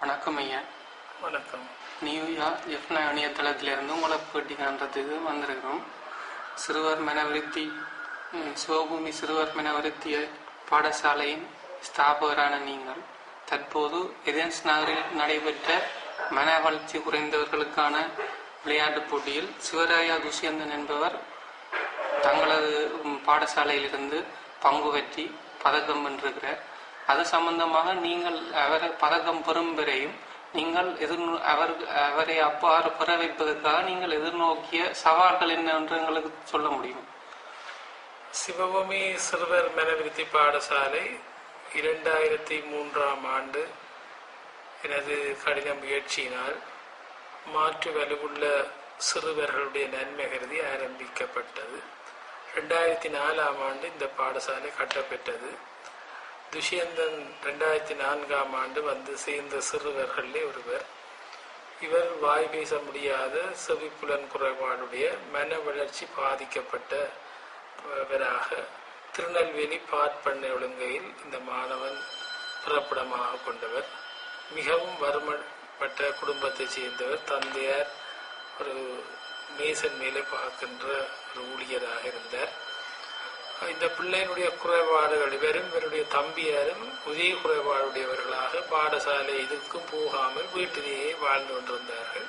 வணக்கம் ஐயா. வணக்கம். நியூயார்க் எஃப்னா இணையதளத்திலிருந்து உங்களை பேட்டி காண்றதுக்கு வந்திருக்கிறோம். சிறுவர் மனவிருத்தி சிவபூமி சிறுவர் மனவிருத்திய பாடசாலையின் ஸ்தாபகரான நீங்கள். தற்போது எதென்ஸ் நகரில் நடைபெற்ற மன வளர்ச்சி குறைந்தவர்களுக்கான விளையாட்டுப் போட்டியில் சிவராயா துஷ்யந்தன் என்பவர் தங்களது பாடசாலையிலிருந்து பங்கு பெற்றி பதக்கம் வென்றிருக்கிறார். அது சம்பந்தமாக நீங்கள் அவர் பதக்கம் பெறும் வரையும் நீங்கள் எதிர்நோ அவர் அவரை அப்பாறு பெற வைப்பதற்காக நீங்கள் எதிர்நோக்கிய சவால்கள் என்ன என்று எங்களுக்கு சொல்ல முடியும். சிவபூமி சிறுவர் மனவிருத்தி பாடசாலை இரண்டாயிரத்தி மூன்றாம் ஆண்டு எனது கடின முயற்சியினால் மாற்று வலுவுள்ள சிறுவர்களுடைய நன்மை கருதி ஆரம்பிக்கப்பட்டது. ரெண்டாயிரத்தி நாலாம் ஆண்டு இந்த பாடசாலை கட்டப்பெற்றது. துஷ்யந்தன் ரெண்டாயிரத்தி நான்காம் ஆண்டு வந்து சேர்ந்த சிறுவர்களே ஒருவர். இவர் வாய் பேச முடியாத செவிப்புலன் குறைபாடுடைய மன வளர்ச்சி பாதிக்கப்பட்டவராக திருநெல்வேலி பாற்பண்ணை ஒழுங்கையில் இந்த மாணவன் பிறப்பிடமாக கொண்டவர். மிகவும் வறுமப்பட்ட குடும்பத்தைச் சேர்ந்தவர். தந்தையார் ஒரு மேசன் மேலே பார்க்கின்ற ஒரு ஊழியராக இருந்தார். இந்த பிள்ளையினுடைய குறைபாடுகள் இவரும் இவருடைய தம்பியாரும் உதய குறைபாடுடையவர்களாக பாடசாலை இதுக்கும் போகாமல் வீட்டிலேயே வாழ்ந்து கொண்டிருந்தார்கள்.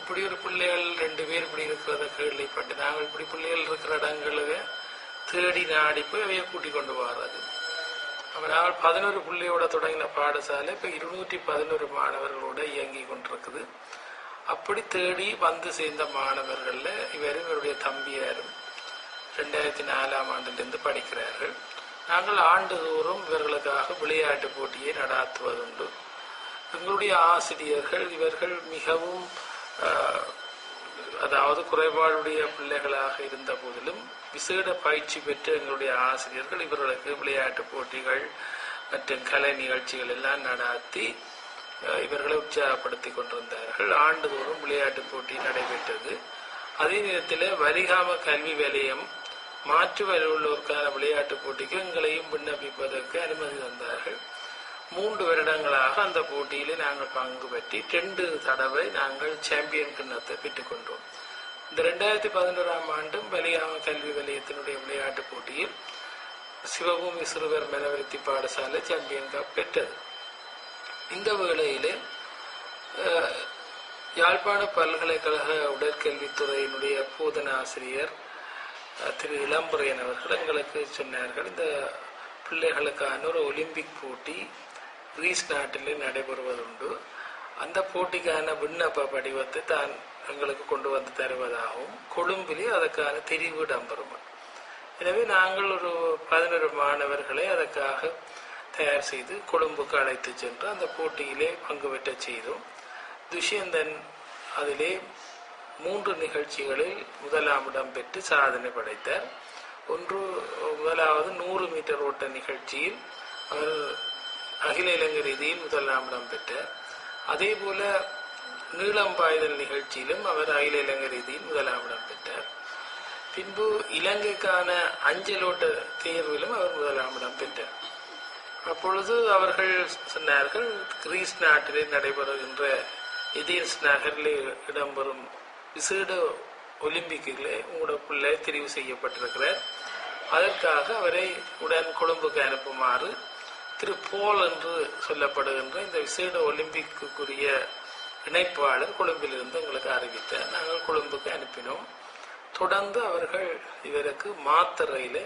இப்படி ஒரு பிள்ளைகள் ரெண்டு பேர் இப்படி இருக்கிறத கேள்விப்பட்டு நாங்கள் இப்படி பிள்ளைகள் இருக்கிற இடங்களுக்கு தேடி நாடி போய் அவைய கூட்டிக் கொண்டு வர்றது. நாங்கள் பதினோரு பிள்ளையோட தொடங்கின பாடசாலை இப்போ இருநூற்றி பதினோரு மாணவர்களோட இயங்கி கொண்டிருக்குது. அப்படி தேடி வந்து சேர்ந்த மாணவர்கள்ல இவரும் இவருடைய தம்பியாரும் ரெண்டாயிரத்தி நாலாம் ஆண்டிலிருந்து படிக்கிறார்கள். நாங்கள் ஆண்டுதோறும் இவர்களுக்காக விளையாட்டு போட்டியை நடாத்துவதுண்டு. எங்களுடைய ஆசிரியர்கள் இவர்கள் மிகவும் அதாவது குறைபாடுடைய பிள்ளைகளாக இருந்த போதிலும் விசேட பயிற்சி பெற்று எங்களுடைய ஆசிரியர்கள் இவர்களுக்கு விளையாட்டு போட்டிகள் மற்றும் கலை நிகழ்ச்சிகள் எல்லாம் நடாத்தி இவர்களை உற்சாகப்படுத்தி கொண்டிருந்தார்கள். ஆண்டுதோறும் விளையாட்டு போட்டி நடைபெற்றது. அதே நேரத்தில் வரிகாம கல்வி வலயம் மாற்று வலுவுள்ளோருக்கான விளையாட்டுப் போட்டிக்கு எங்களையும் விண்ணப்பிப்பதற்கு அனுமதி தந்தார்கள். மூன்று வருடங்களாக அந்த போட்டியிலே நாங்கள் பங்கு பற்றி ரெண்டு தடவை நாங்கள் சாம்பியன் கிண்ணத்தை பெற்றுக்கொண்டோம் இந்த ரெண்டாயிரத்தி பதினோராம் ஆண்டும் வலிகாம கல்வி வலயத்தினுடைய விளையாட்டுப் போட்டியில் சிவபூமி சிறுவர் மனவிருத்தி பாடசாலை சாம்பியன் கப் பெற்றது. இந்த வேளையிலே யாழ்ப்பாண பல்கலைக்கழக உடற்கல்வித்துறையினுடைய போதன ஆசிரியர் திரு இளம்புரையன் அவர்கள் எங்களுக்கு சொன்னார்கள். இந்த பிள்ளைகளுக்கான ஒரு ஒலிம்பிக் போட்டி கிரீஸ் நாட்டிலே நடைபெறுவதுண்டு. அந்த போட்டிக்கான விண்ணப்ப படிவத்தை தான் எங்களுக்கு கொண்டு வந்து தருவதாகவும் கொழும்பிலே அதற்கான தெரிவு இடம்பெறும். எனவே நாங்கள் ஒரு பதினொரு மாணவர்களை அதற்காக தயார் செய்து கொழும்புக்கு அழைத்து சென்று அந்த போட்டியிலே பங்கு பெற்ற செய்தோம். துஷ்யந்தன் அதிலே மூன்று நிகழ்ச்சிகளில் முதலாம் இடம் பெற்று சாதனை படைத்தார். ஒன்று முதலாவது நூறு மீட்டர் ஓட்ட நிகழ்ச்சியில் அவர் அகில இலங்கை ரீதியில் முதலாம் இடம் பெற்றார். அதே போல நீளம் பாய்தல் நிகழ்ச்சியிலும் அவர் அகில இலங்கை ரீதியில் முதலாம் இடம் பெற்றார். பின்பு இலங்கைக்கான அஞ்சலோட்ட தேர்விலும் அவர் முதலாம் இடம் பெற்றார். அப்பொழுது அவர்கள் சொன்னார்கள் கிரீஸ் நாட்டிலே நடைபெறுகின்ற எதேன்ஸ் நகரில் இடம்பெறும் விசேட ஒலிம்பிக்கிலே உங்களோட பிள்ளை தெரிவு செய்யப்பட்டிருக்கிறார். அதற்காக அவரை உடன் கொழும்புக்கு அனுப்புமாறு திரு போல் என்று சொல்லப்படுகின்ற இந்த விசேட ஒலிம்பிக்குரிய இணைப்பாளர் கொழும்பிலிருந்து எங்களுக்கு அறிவித்தார் நாங்கள் கொழும்புக்கு அனுப்பினோம். தொடர்ந்து அவர்கள் இவருக்கு மாத்திரையில்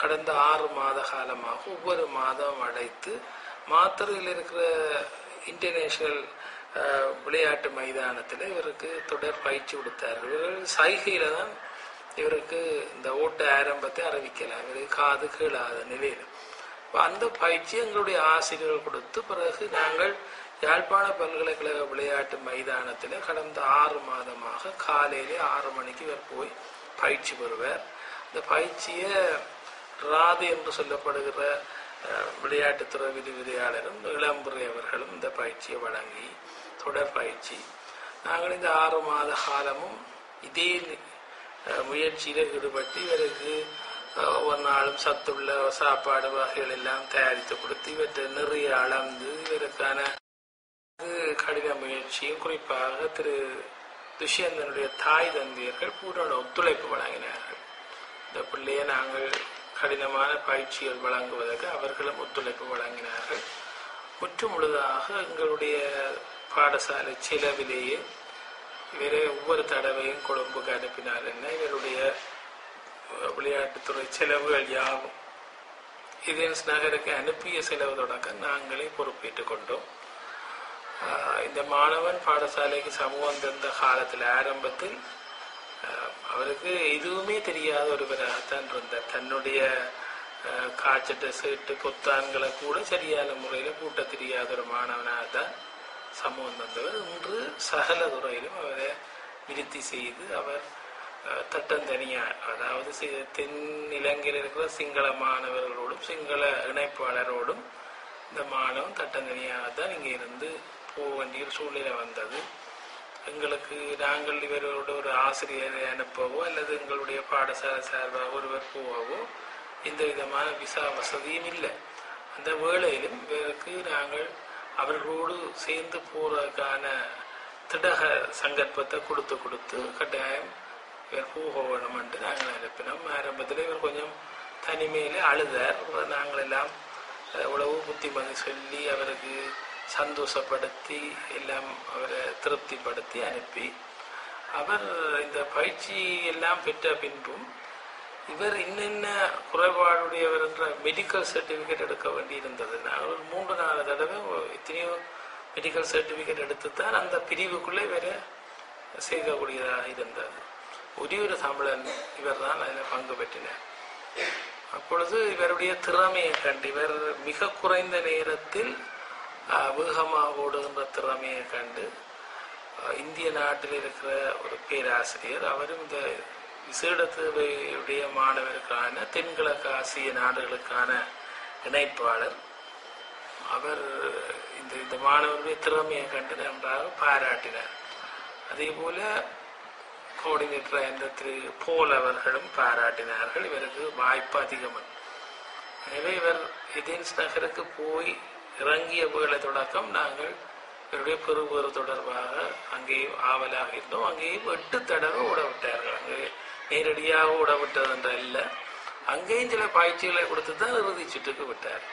கடந்த ஆறு மாத காலமாக ஒவ்வொரு மாதம் அடைத்து மாத்திரையில் இருக்கிற இன்டர்நேஷனல் விளையாட்டு மைதானத்தில் இவருக்கு தொடர் பயிற்சி கொடுத்தார். இவர்கள் சைகையில் தான் இவருக்கு இந்த ஓட்ட ஆரம்பத்தை அறிவிக்கலாம் இவருக்கு காது கேளாத நிலையில். அந்த பயிற்சி எங்களுடைய ஆசிரியர்கள் கொடுத்து பிறகு நாங்கள் யாழ்ப்பாண பல்கலைக்கழக விளையாட்டு மைதானத்தில் கடந்த ஆறு மாதமாக காலையிலே ஆறு மணிக்கு இவர் போய் பயிற்சி பெறுவார். இந்த பயிற்சியை ராது என்று சொல்லப்படுகிற விளையாட்டுத்துறை விளையாட்டுத்துறை விரிவுரையாளரும் இளம்புரை அவர்களும் இந்த பயிற்சியை வழங்கி தொடர் பயிற்சி நாங்கள் இந்த ஆறு மாத காலமும் இதே முயற்சியில் ஈடுபட்டு இவருக்கு ஒவ்வொரு நாளும் சத்துள்ள சாப்பாடு வகைகள் எல்லாம் தயாரித்து கொடுத்து இவற்றை நிறைய அளந்து இவருக்கான கடின முயற்சியும் குறிப்பாக திரு துஷ்யந்தனுடைய தாய் தந்தையர்கள் பூரண ஒத்துழைப்பு வழங்கினார்கள். இந்த பிள்ளையை நாங்கள் கடினமான பயிற்சிகள் வழங்குவதற்கு அவர்களும் ஒத்துழைப்பு வழங்கினார்கள். முற்றுமுழுதாக எங்களுடைய பாடசாலை செலவிலேயே இவரே ஒவ்வொரு தடவையும் கொழும்புக்கு அனுப்பினார். என்ன இவருடைய விளையாட்டுத்துறை செலவுகள் யாவும். இதேன்ஸ் நகருக்கு அனுப்பிய செலவு தொடக்கம் நாங்களே பொறுப்பேற்றுக் கொண்டோம். இந்த மாணவன் பாடசாலைக்கு சமூகம் தந்த காலத்தில் ஆரம்பத்தில் அவருக்கு எதுவுமே தெரியாத ஒருவராகத்தான் இருந்தார். தன்னுடைய காய்ச்சட்ட சீட்டு பொத்தான்களை கூட சரியான முறையில் பூட்ட தெரியாத ஒரு மாணவனாக தான் சமூகம் தந்தவர் இன்று சகல துறையிலும் அவரை விருத்தி செய்து அவர் அஹ், தட்டந்தனியார் அதாவது தென் இலங்கையில் இருக்கிற சிங்கள மாணவர்களோடும் சிங்கள இணைப்பாளரோடும் இந்த மாணவன் தட்டந்தனியாக தான் இங்கே இருந்து போக வேண்டிய சூழ்நிலை வந்தது எங்களுக்கு நாங்கள் இவரோட ஒரு ஆசிரியரை அனுப்பவோ அல்லது எங்களுடைய பாடசாலை சார்பாக ஒருவர் போகவோ எந்த விதமான விசா வசதியும் இல்லை. அந்த வேளையிலும் இவருக்கு நாங்கள் அவர்களோடு சேர்ந்து போறதுக்கான திடக சங்கற்பத்தை கொடுத்து கொடுத்து கட்டாயம் இவர் போக வேணும்ட்டு நாங்கள் அனுப்பினோம். ஆரம்பத்தில் இவர் கொஞ்சம் தனிமையில் அழுதார். நாங்கள் எல்லாம் எவ்வளவோ புத்திமதி சொல்லி அவருக்கு சந்தோஷப்படுத்தி எல்லாம் அவரை திருப்திப்படுத்தி அனுப்பி. அவர் இந்த பயிற்சி எல்லாம் பெற்ற பின்பும் இவர் இன்னென்ன குறைபாடுடையவர் என்ற மெடிக்கல் சர்டிஃபிகேட் எடுக்க வேண்டியிருந்தது. ஒரு மூன்று நாலு தடவை எத்தனையோ மெடிக்கல் சர்டிஃபிகேட் எடுத்து தான் அந்த பிரிவுக்குள்ளே இவரை சேர்க்கக்கூடியதாக இருந்தது. ஒரே ஒரு தமிழன் இவர் தான் அதில் பங்கு பெற்றினார். அப்பொழுது இவருடைய திறமையை கண்டு இவர் மிக குறைந்த நேரத்தில் வேகமாக ஓடுகின்ற திறமையை கண்டு இந்திய நாட்டில் இருக்கிற ஒரு பேராசிரியர் அவரும் இந்த விசேடத்துடைய மாணவருக்கான தென்கிழக்கு ஆசிய நாடுகளுக்கான இணைப்பாளர். அவர் இந்த இந்த மாணவருடைய திறமையை கண்டு நன்றாக பாராட்டினார். அதே போல கோஆர்டினேட்டர் இருந்த திரு போல் அவர்களும் பாராட்டினார்கள். இவருக்கு வாய்ப்பு அதிகம். எனவே இவர் எதேன்ஸ் நகருக்கு போய் இறங்கிய வேலை தொடக்கம் நாங்கள் இவருடைய பெறுபேறு தொடர்பாக அங்கேயும் ஆவலாக இருந்தோம். அங்கேயும் எட்டு தடவை ஓட விட்டார்கள் அங்கே நேரடியாக விடப்பட்டது விட்டது என்ற அல்ல அங்கேயும் சில பயிற்சிகளை கொடுத்து தான் இறுதி சுற்றுக்கு விட்டார்.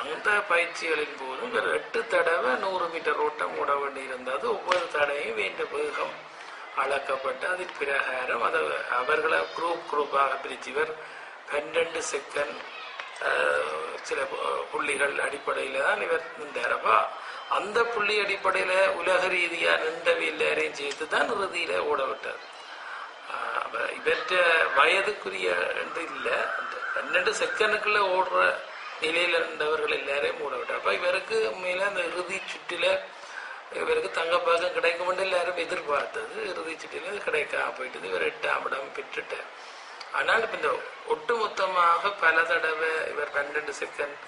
அந்த பயிற்சிகளின் போதும் இவர் எட்டு தடவை நூறு மீட்டர் ஓட்டம் ஓட வேண்டியிருந்தது. ஒவ்வொரு தடையும் வேண்ட வேகம் அளக்கப்பட்டு அதன் பிரகாரம் அதை அவர்களை குரூப் குரூப்பாக பிரித்து இவர் பன்னெண்டு செகண்ட் சில புள்ளிகள் அடிப்படையில் தான் இவர் நின்றார். அப்ப அந்த புள்ளி அடிப்படையில் உலக ரீதியாக நின்றவை எல்லாரையும் சேர்த்து தான் இறுதியில் ஓட விட்டார் அப்ப இவற்ற வயதுக்குரிய என்று இல்லை. அந்த பன்னெண்டு செகண்டுக்குள்ள ஓடுற நிலையில இருந்தவர்கள் எல்லாரையும் ஓட விட்டார். அப்ப இவருக்கு உண்மையில அந்த இறுதி சுற்றில இவருக்கு தங்கப்பாக்கம் கிடைக்கும் எல்லாரும் எதிர்பார்த்தது. இறுதி சுற்றில அது கிடைக்காம போயிட்டது. இவர் எட்டாம் இடம் பெற்றுட்டார். ஆனால் இப்ப இந்த ஒட்டுமொத்தமாக பல தடவை இவர் பன்னெண்டு செகண்ட்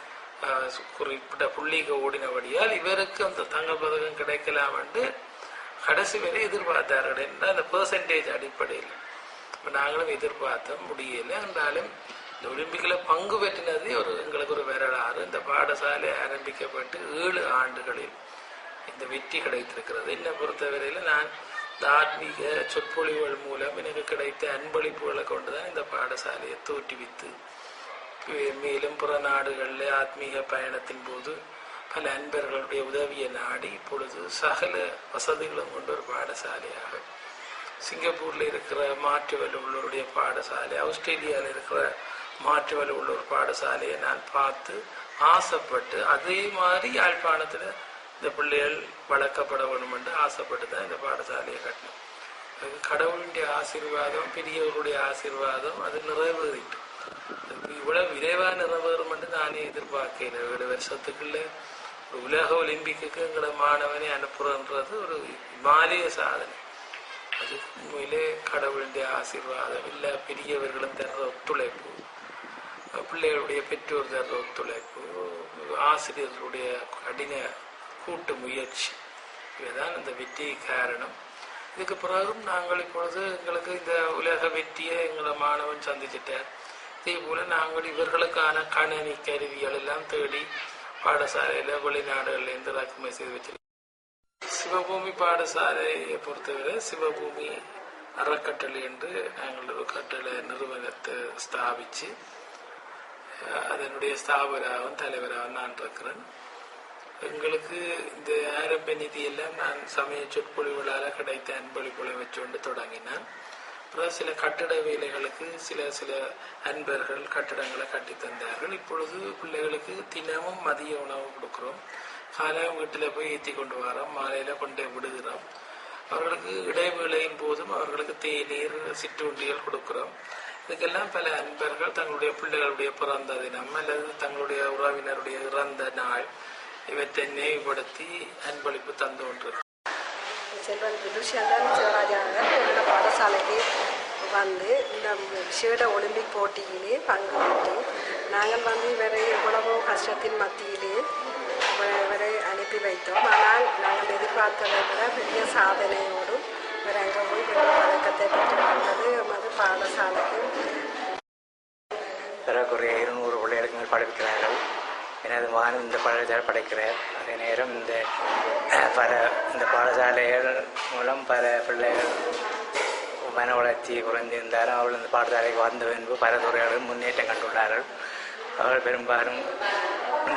குறிப்பிட்ட புள்ளிக்கு ஓடினபடியால் இவருக்கு அந்த தங்க பதக்கம் கிடைக்கலாம் என்று கடைசி வரை எதிர்பார்த்தார்கள் என்ற அந்த பெர்சன்டேஜ் அடிப்படையில். இப்போ நாங்களும் எதிர்பார்த்த முடியல. என்றாலும் இந்த ஒலிம்பிக்கில் பங்கு பெற்றினது ஒரு எங்களுக்கு ஒரு வரலாறு. இந்த பாடசாலை ஆரம்பிக்கப்பட்டு ஏழு ஆண்டுகளில் இந்த வெற்றி கிடைத்திருக்கிறது. என்னை பொறுத்தவரையில் நான் இந்த ஆன்மீக சொற்பொழிவுகள் மூலம் எனக்கு கிடைத்த அன்பளிப்புகளை கொண்டுதான் இந்த பாடசாலையை தோற்றுவித்து மேலும் புற நாடுகளில் ஆத்மீக பயணத்தின் போது பல அன்பர்களுடைய உதவியை நாடி இப்பொழுது சகல வசதிகளும் கொண்ட ஒரு பாடசாலையாக சிங்கப்பூரில் இருக்கிற மாற்று வலு உள்ளவருடைய பாடசாலை ஆஸ்திரேலியாவில் இருக்கிற மாற்று வலு பாடசாலையை நான் பார்த்து ஆசைப்பட்டு அதே மாதிரி யாழ்ப்பாணத்தில் இந்த பிள்ளைகள் வளர்க்கப்பட வேணும் ஆசைப்பட்டு தான் இந்த பாடசாலையை கட்டணும் கடவுளுடைய ஆசீர்வாதம் பெரியவர்களுடைய ஆசீர்வாதம் அது நிறைவேறிட்டு. இவ்வளவு விரைவாக நிறைவேறும் என்று நானே எதிர்பார்க்கிறேன். ஏழு வருஷத்துக்குள்ள உலக ஒலிம்பிக்கு எங்களை மாணவனை அனுப்புறன்றது ஒரு இமாலய சாதனை. அது உண்மையிலே கடவுளுடைய ஆசீர்வாதம். இல்லை பெரியவர்களும் தர்ற ஒத்துழைப்பு. பிள்ளைகளுடைய பெற்றோர் தர்ற ஒத்துழைப்பு. ஆசிரியர்களுடைய கடின கூட்டு முயற்சி. இதுதான் இந்த வெற்றி காரணம். இதுக்கு பிறகும் நாங்கள் இப்பொழுது எங்களுக்கு இந்த உலக வெற்றியை எங்களை மாணவன் சந்திச்சிட்டார். இதே போல நாங்கள் இவர்களுக்கான கணனி கருவிகள் எல்லாம் தேடி பாடசாலையில வெளிநாடுகள்ல இருந்து இறக்குமதி செய்து வச்சிருக்கோம். சிவபூமி பாடசாலையை பொறுத்தவரை சிவபூமி அறக்கட்டளை என்று நாங்கள் ஒரு கட்டளை நிறுவனத்தை ஸ்தாபிச்சு அதனுடைய ஸ்தாபராகவும் தலைவராகவும் நான் இருக்கிறேன். எங்களுக்கு இந்த ஆரம்ப நிதி எல்லாம் நான் சமய சொற்பொழிவுகளால் கிடைத்த அன்பளிப்புகளை வச்சுக்கொண்டு தொடங்கினேன். அப்புறம் சில கட்டட வேலைகளுக்கு சில சில அன்பர்கள் கட்டடங்களை கட்டி தந்தார்கள் இப்பொழுது பிள்ளைகளுக்கு தினமும் மதிய உணவு கொடுக்குறோம். காலை வீட்டில் போய் ஏற்றி கொண்டு வரோம். மாலையில் கொண்டு விடுகிறோம். அவர்களுக்கு இடைவேளையின் போதும் அவர்களுக்கு தேநீர் சிற்றுண்டிகள் கொடுக்கிறோம். இதுக்கெல்லாம் பல அன்பர்கள் தங்களுடைய பிள்ளைகளுடைய பிறந்த தினம் அல்லது தங்களுடைய உறவினருடைய இறந்த நாள் இவற்றை நினைவுபடுத்தி அன்பளிப்பு தந்து கொண்டிருக்கிறோம். செல்வன் விதுஷந்தன் சிவராஜாவர் என்னோட பாடசாலைக்கு வந்து இந்த விஷேட ஒலிம்பிக் போட்டியிலே பங்கு பெற்று நாங்கள் வந்து இவரை எவ்வளவோ கஷ்டத்தின் மத்தியிலே அனுப்பி வைத்தோம் ஆனால் நாங்கள் எதிர்பார்த்ததை விட பெரிய சாதனையோடும் இவர் அங்கே போய் பதக்கத்தை பெற்று எமது பாடசாலைக்கு ஏறக்குறைய இருநூறு பிள்ளைகளுக்கு மேல் படிக்கிறார்கள் எனது மகன் இந்த பாடசாலை படைக்கிறார் அதே நேரம் இந்த பல இந்த பாடசாலைகள் மூலம் பல பிள்ளைகள் மன வளர்ச்சி குறைந்திருந்தாலும் அவர்கள் இந்த பாடசாலைக்கு வந்த பின்பு பல துறைகளிலும் முன்னேற்றம் கண்டுள்ளார்கள் அவர்கள் பெரும்பாலும்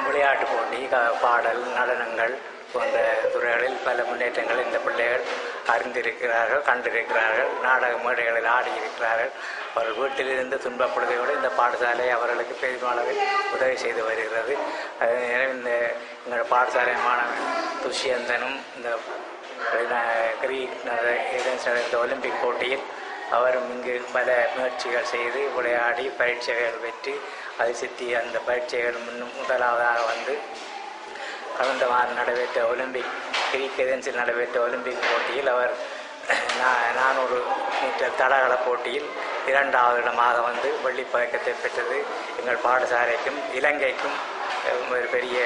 விளையாட்டு போட்டி பாடல் நடனங்கள் போன்ற துறைகளில் பல முன்னேற்றங்கள் இந்த பிள்ளைகள் அறிந்திருக்கிறார்கள் கண்டிருக்கிறார்கள் நாடக மேடைகளில் ஆடியிருக்கிறார்கள். அவர்கள் வீட்டிலிருந்து விட இந்த பாடசாலை அவர்களுக்கு பெருமளவில் உதவி செய்து வருகிறது. அதே இந்த எங்கள் பாடசாலை மாணவன் துஷ்யந்தனும் இந்த கிரீக் ஏதென்ஸ் நடந்த ஒலிம்பிக் போட்டியில் அவரும் இங்கு பல முயற்சிகள் செய்து விளையாடி பரீட்சைகள் பெற்று அது சித்தி அந்த பரீட்சைகள் முன்னும் முதலாவதாக வந்து கடந்த வாரம் நடைபெற்ற ஒலிம்பிக் கிரிக் ஏதென்ஸில் நடைபெற்ற ஒலிம்பிக் போட்டியில் அவர் நானூறு மீட்டர் தடகள போட்டியில் இரண்டாவது இடமாக வந்து வெள்ளி பதக்கத்தை பெற்றது. எங்கள் பாடசாலைக்கும் இலங்கைக்கும் ஒரு பெரிய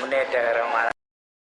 முன்னேற்றகரமான